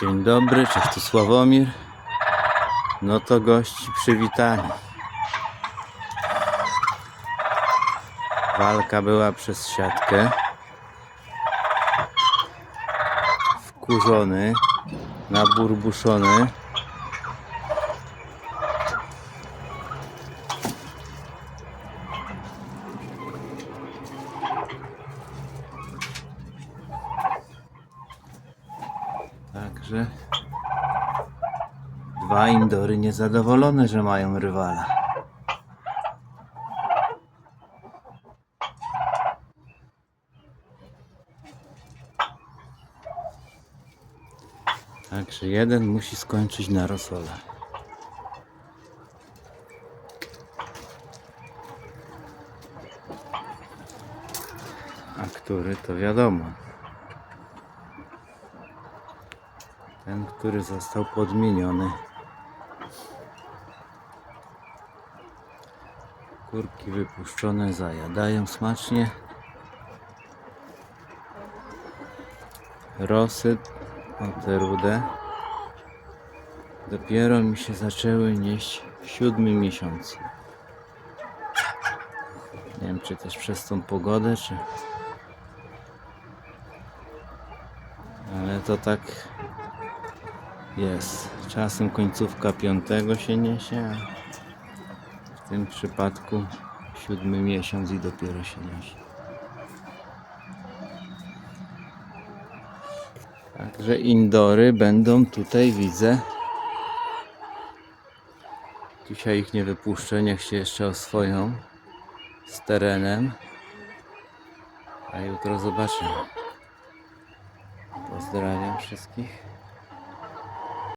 Dzień dobry, cześć tu Sławomir. No to gości przywitani. Walka była przez siatkę. Wkurzony, naburbuszony. Także dwa indory niezadowolone, że mają rywala. Także jeden musi skończyć na rosole. A który to wiadomo. Ten, który został podmieniony. Kurki wypuszczone zajadają smacznie. Rosy, o te rude, dopiero mi się zaczęły nieść w siódmym miesiącu. Nie wiem, czy też przez tą pogodę, czy... Ale to tak jest. Czasem końcówka piątego się niesie, a w tym przypadku siódmy miesiąc i dopiero się niesie. Także indory będą tutaj, widzę. Dzisiaj ich nie wypuszczę, niech się jeszcze oswoją z terenem. A jutro zobaczymy. Pozdrawiam wszystkich.